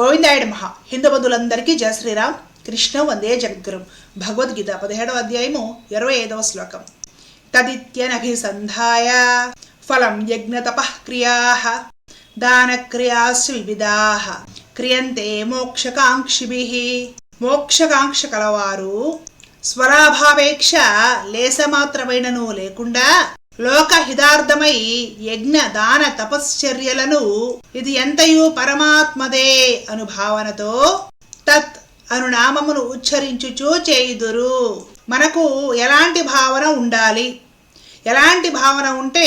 గోవిందాయుడు మహా హిందూ బంధువులందరికీ జయ శ్రీరామ్. కృష్ణ వందే జగద్గురు. భగవద్గీత పదిహేడవ అధ్యాయము ఇరవై ఐదవ శ్లోకం. తదిత్యనభిసంధాయ ఫలం యజ్ఞతపక్రియా దానక్రియాస్ వివిధా. క్రియంతే మోక్షకాంక్షిభి. మోక్షకాంక్ష కలవారు. స్వరాభావేక్ష లేసమాత్రమైనను లేకుండా లోకహితార్థమై యజ్ఞ దాన తపశ్చర్యలను ఇది ఎంతయు పరమాత్మదే అను భావనతో తత్ అను నామమును ఉచ్చరించుచూ చేయుదురు. మనకు ఎలాంటి భావన ఉండాలి? ఎలాంటి భావన ఉంటే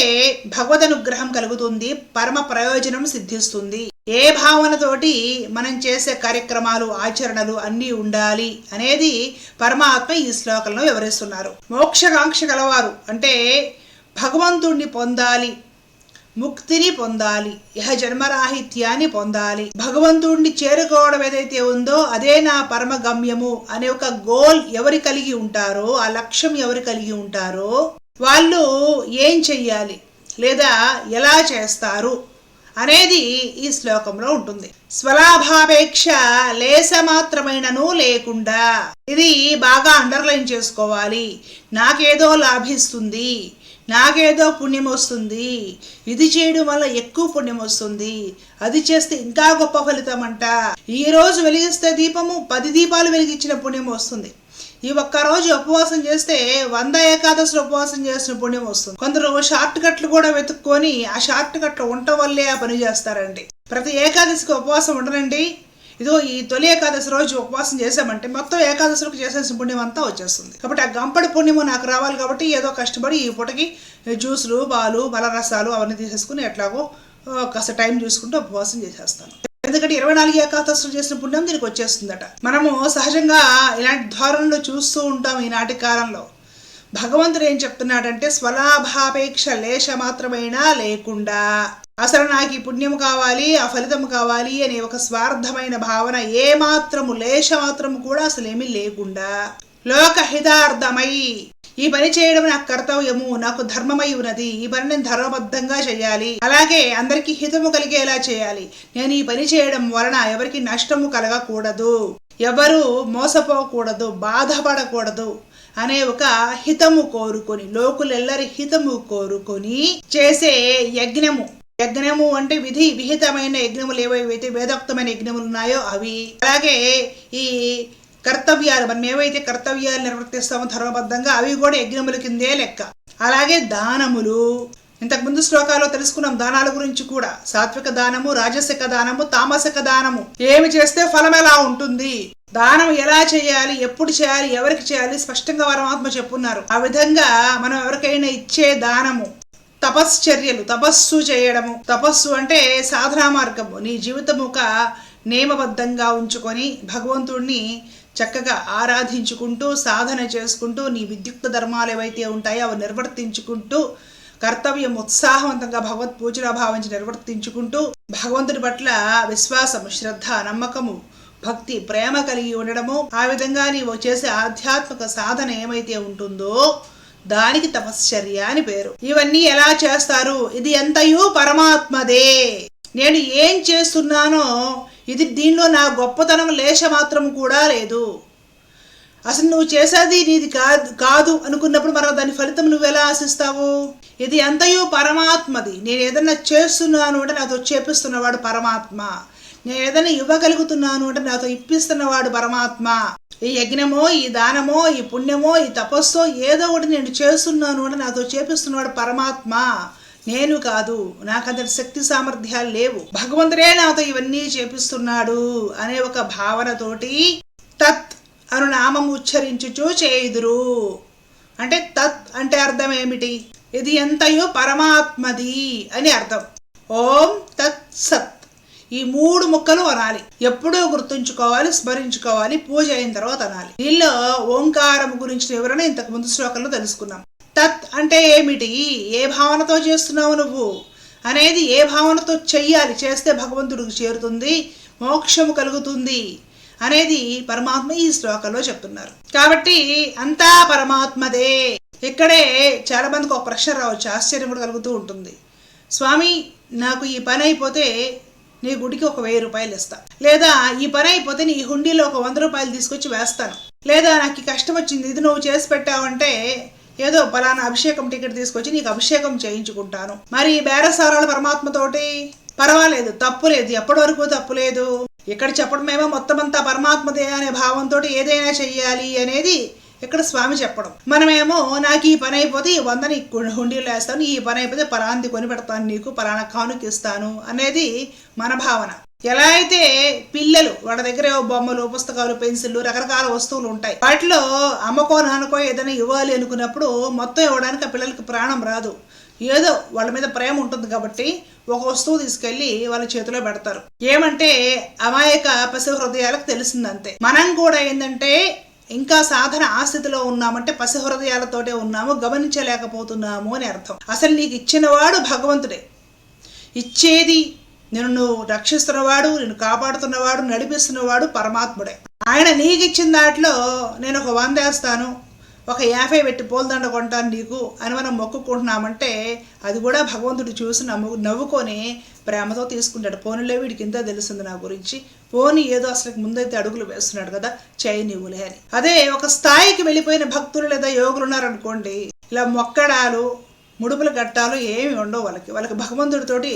భగవద్ అనుగ్రహం కలుగుతుంది పరమ ప్రయోజనం సిద్ధిస్తుంది. ఏ భావనతోటి మనం చేసే కార్యక్రమాలు ఆచరణలు అన్నీ ఉండాలి అనేది పరమాత్మ ఈ శ్లోకంలో వివరిస్తున్నారు. మోక్షకాంక్ష గలవారు అంటే భగవంతుణ్ణి పొందాలి ముక్తిని పొందాలి ఇహ జన్మరాహిత్యాన్ని పొందాలి. భగవంతుణ్ణి చేరుకోవడం ఏదైతే ఉందో అదే నా పరమ గమ్యము అనే ఒక గోల్ ఎవరు కలిగి ఉంటారో ఆ లక్ష్యం ఎవరు కలిగి ఉంటారో వాళ్ళు ఏం చెయ్యాలి లేదా ఎలా చేస్తారు? అనేది ఈ శ్లోకంలో ఉంటుంది. స్వలాభాపేక్ష లేస మాత్రమైనను లేకుండా. ఇది బాగా అండర్లైన్ చేసుకోవాలి. నాకేదో లాభిస్తుంది. నాకేదో పుణ్యం వస్తుంది. ఇది చేయడం వల్ల ఎక్కువ పుణ్యం వస్తుంది. అది చేస్తే ఇంకా గొప్ప ఫలితం అంట. ఈ రోజు వెలిగిస్తే దీపము పది దీపాలు వెలిగించిన పుణ్యం వస్తుంది. ఈ ఒక్క రోజు ఉపవాసం చేస్తే వంద ఏకాదశులు ఉపవాసం చేసిన పుణ్యం వస్తుంది. కొందరు షార్ట్ కట్లు కూడా వెతుక్కొని ఆ షార్ట్ కట్లు ఉండటం వల్లే ఆ పని చేస్తారండి. ప్రతి ఏకాదశికి ఉపవాసం ఉండరండి ఇదిగో ఈ తొలి ఏకాదశి రోజు ఉపవాసం చేసామంటే మొత్తం ఏకాదశులకు చేసేసిన పుణ్యం అంతా వచ్చేస్తుంది. కాబట్టి ఆ గంపడి పుణ్యము నాకు రావాలి కాబట్టి ఏదో కష్టపడి ఈ పూటకి జ్యూసులు పాలు బలరసాలు అవన్నీ తీసేసుకుని ఎట్లాగో కాస్త టైం చూసుకుంటూ ఉపవాసం చేసేస్తాను. ఎందుకంటే ఇరవై నాలుగు ఏకాదశులు చేసిన పుణ్యం దీనికి వచ్చేస్తుందట. మనము సహజంగా ఇలాంటి ధోరణులు చూస్తూ ఉంటాం ఈనాటి కాలంలో. భగవంతుడు ఏం చెప్తున్నాడంటే స్వలాభాపేక్ష లేశ మాత్రమైనా లేకుండా అసలు నాకు ఈ పుణ్యం కావాలి ఆ ఫలితం కావాలి అనే ఒక స్వార్థమైన భావన ఏ మాత్రము లేశ మాత్రము కూడా అసలు ఏమీ లేకుండా లోకహితార్థమై ఈ పని చేయడం నాకు కర్తవ్యము నాకు ధర్మమై ఉన్నది. ఈ పని నేను ధర్మబద్ధంగా చేయాలి. అలాగే అందరికీ హితము కలిగేలా చేయాలి. నేను ఈ పని చేయడం వలన ఎవరికి నష్టము కలగకూడదు. ఎవరు మోసపోకూడదు బాధపడకూడదు అనే ఒక హితము కోరుకొని లోకులెల్లరి హితము కోరుకొని చేసే యజ్ఞము. యజ్ఞము అంటే విధి విహితమైన యజ్ఞములు ఏవైతే వేదోక్తమైన యజ్ఞములు ఉన్నాయో అవి. అలాగే ఈ కర్తవ్యాలు. మనం ఏవైతే కర్తవ్యాలు నిర్వర్తిస్తామో ధర్మబద్ధంగా అవి కూడా యజ్ఞముల కిందే లెక్క. అలాగే దానములు. ఇంతకు ముందు శ్లోకాల్లో తెలుసుకున్నాం దానాల గురించి కూడా. సాత్విక దానము రాజసిక దానము తామసిక దానము. ఏమి చేస్తే ఫలం ఎలా ఉంటుంది? దానం ఎలా చేయాలి? ఎప్పుడు చేయాలి? ఎవరికి చేయాలి? స్పష్టంగా పరమాత్మ చెప్పున్నారు. ఆ విధంగా మనం ఎవరికైనా ఇచ్చే దానము తపశ్చర్యలు తపస్సు చేయడము. తపస్సు అంటే సాధనా మార్గము. నీ జీవితం ఒక నియమబద్ధంగా ఉంచుకొని భగవంతుణ్ణి చక్కగా ఆరాధించుకుంటూ సాధన చేసుకుంటూ నీ విద్యుక్త ధర్మాలు ఏవైతే ఉంటాయో అవి నిర్వర్తించుకుంటూ కర్తవ్యం ఉత్సాహవంతంగా భగవత్ పూజలా భావించి నిర్వర్తించుకుంటూ భగవంతుడి పట్ల విశ్వాసము శ్రద్ధ నమ్మకము భక్తి ప్రేమ కలిగి ఉండడము ఆ విధంగా నీవు చేసే ఆధ్యాత్మిక సాధన ఏమైతే ఉంటుందో దానికి తపశ్చర్య అని పేరు. ఇవన్నీ ఎలా చేస్తారు? ఇది ఎంతయూ పరమాత్మదే. నేను ఏం చేస్తున్నానో ఇది దీనిలో నా గొప్పతనం లేశ మాత్రం కూడా లేదు. అసలు నువ్వు చేసేది నీది కాదు కాదు అనుకున్నప్పుడు మరో దాని ఫలితం నువ్వు ఎలా ఆశిస్తావు? ఇది ఎంతయో పరమాత్మది. నేను ఏదైనా చేస్తున్నాను అంటే నాతో చేపిస్తున్నవాడు పరమాత్మ. నేను ఏదైనా ఇవ్వగలుగుతున్నాను అంటే నాతో ఇప్పిస్తున్నవాడు పరమాత్మ. ఈ యజ్ఞమో ఈ దానమో ఈ పుణ్యమో ఈ తపస్సో ఏదో ఒకటి నేను చేస్తున్నాను అంటే నాతో చేపిస్తున్నవాడు పరమాత్మ. నేను కాదు నాకు అంత శక్తి సామర్థ్యాలు లేవు. భగవంతుడే నాతో ఇవన్నీ చేపిస్తున్నాడు అనే ఒక భావనతోటి తత్ అను నామం ఉచ్చరించుచు చేయుదురు. అంటే తత్ అంటే అర్థం ఏమిటి? ఇది ఎంతయో పరమాత్మది అని అర్థం. ఓం తత్ సత్. ఈ మూడు ముక్కలు అనాలి. ఎప్పుడూ గుర్తుంచుకోవాలి స్మరించుకోవాలి పూజ అయిన తర్వాత అనాలి. దీనిలో ఓంకారం గురించిన వివరణ ఇంతకు ముందు శ్లోకంలో తెలుసుకున్నాం. తత్ అంటే ఏమిటి? ఏ భావనతో చేస్తున్నావు నువ్వు? అనేది ఏ భావనతో చెయ్యాలి? చేస్తే భగవంతుడికి చేరుతుంది మోక్షము కలుగుతుంది అనేది పరమాత్మ ఈ శ్లోకంలో చెప్తున్నారు. కాబట్టి అంతా పరమాత్మదే. ఇక్కడే చాలా మందికి ఒక ప్రశ్న రావచ్చు ఆశ్చర్యం కూడా కలుగుతూ ఉంటుంది. స్వామి నాకు ఈ పని అయిపోతే నీ గుడికి ఒక వెయ్యి రూపాయలు ఇస్తా. లేదా ఈ పని అయిపోతే నీ హుండీలో ఒక వంద రూపాయలు తీసుకొచ్చి వేస్తాను. లేదా నాకు కష్టం వచ్చింది ఇది నువ్వు చేసి పెట్టావంటే ఏదో పలానా అభిషేకం టికెట్ తీసుకొచ్చి నీకు అభిషేకం చేయించుకుంటాను. మరి ఈ బేరసారాల పరమాత్మతోటి? పర్వాలేదు తప్పు లేదు ఎప్పటి వరకు తప్పు లేదు. ఇక్కడ చెప్పడమేమో మొత్తం అంతా పరమాత్మదే అనే భావంతో ఏదైనా చెయ్యాలి అనేది ఇక్కడ స్వామి చెప్పడం. మనమేమో నాకు ఈ పని అయిపోతే ఈ వంద నీకు వేస్తాను ఈ పని అయిపోతే పలాంది కొని పెడతాను నీకు పలానా కానుకిస్తాను అనేది మన భావన. ఎలా అయితే పిల్లలు వాళ్ళ దగ్గర బొమ్మలు పుస్తకాలు పెన్సిళ్ళు రకరకాల వస్తువులు ఉంటాయి. వాటిలో అమ్మకో నాన్నకో ఏదైనా ఇవ్వాలి అనుకున్నప్పుడు మొత్తం ఇవ్వడానికి ఆ పిల్లలకి ప్రాణం రాదు. ఏదో వాళ్ళ మీద ప్రేమ ఉంటుంది కాబట్టి ఒక వస్తువు తీసుకెళ్ళి వాళ్ళ చేతిలో పెడతారు. ఏమంటే అమాయక పశు హృదయాలకు తెలిసిందంతే. మనం కూడా ఏంటంటే ఇంకా సాధన ఆస్థితిలో ఉన్నామంటే పసి హృదయాలతోటే ఉన్నాము గమనించలేకపోతున్నాము అని అర్థం. అసలు నీకు ఇచ్చినవాడు భగవంతుడే. ఇచ్చేది నిన్ను నువ్వు రక్షిస్తున్నవాడు నిన్ను కాపాడుతున్నవాడు నడిపిస్తున్నవాడు పరమాత్ముడే. ఆయన నీకు ఇచ్చిన దాంట్లో నేను ఒక వంద వేస్తాను ఒక యాభై పెట్టి పోల్దండ కొంటాను నీకు అని మనం మొక్కుకుంటున్నామంటే అది కూడా భగవంతుడు చూసి నవ్వు నవ్వుకొని ప్రేమతో తీసుకుంటాడు. పోనీలే వీడికి ఇంత తెలుస్తుంది నా గురించి. పోని ఏదో అసలు ముందైతే అడుగులు వేస్తున్నాడు కదా చేయి నీవులే అని. అదే ఒక స్థాయికి వెళ్ళిపోయిన భక్తులు లేదా యోగులు ఉన్నారనుకోండి ఇలా మొక్కడాలు ముడుపుల ఘట్టాలు ఏమి ఉండవు వాళ్ళకి. వాళ్ళకి భగవంతుడితోటి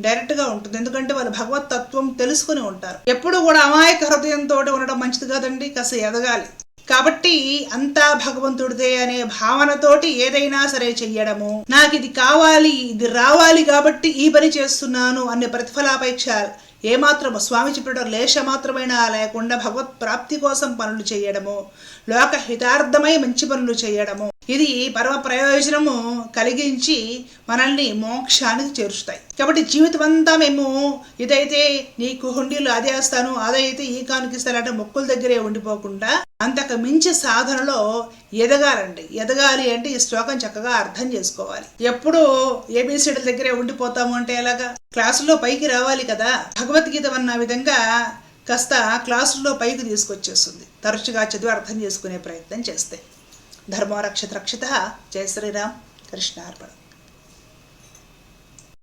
డైరెక్ట్గా ఉంటుంది. ఎందుకంటే వాళ్ళు భగవత్ తత్వం తెలుసుకుని ఉంటారు. ఎప్పుడు కూడా అమాయక హృదయంతో ఉండడం మంచిది కాదండి. కాస్త ఎదగాలి. కాబట్టి అంతా భగవంతుడిదే అనే భావనతోటి ఏదైనా సరే చెయ్యడము. నాకు ఇది కావాలి ఇది రావాలి కాబట్టి ఈ పని చేస్తున్నాను అనే ప్రతిఫలాపేక్ష ఏమాత్రము స్వామి చెప్పడం లేశ మాత్రమైనా లేకుండా భగవత్ ప్రాప్తి కోసం పనులు చేయడము లోక హితార్థమై మంచి పనులు చేయడము ఇది పరమ ప్రయోజనము కలిగించి మనల్ని మోక్షానికి చేరుస్తాయి. కాబట్టి జీవితం అంతా మేము ఇదైతే నీకు హుండీలు అదే వేస్తాను అదైతే ఈ కానుకిస్తానంటే మొక్కుల దగ్గరే ఉండిపోకుండా అంతకు మించి సాధనలో ఎదగాలండి. ఎదగాలి అంటే ఈ శ్లోకం చక్కగా అర్థం చేసుకోవాలి. ఎప్పుడు ఏబిసిడీల దగ్గరే ఉండిపోతాము అంటే ఎలాగా? క్లాసులో పైకి రావాలి కదా. భగవద్గీత అన్న విధంగా కాస్త క్లాసుల్లో పైకి తీసుకొచ్చేస్తుంది. తరచుగా చదివి అర్థం చేసుకునే ప్రయత్నం చేస్తే. ధర్మో రక్షత రక్షిత జయ శ్రీరామ్ కృష్ణార్పణ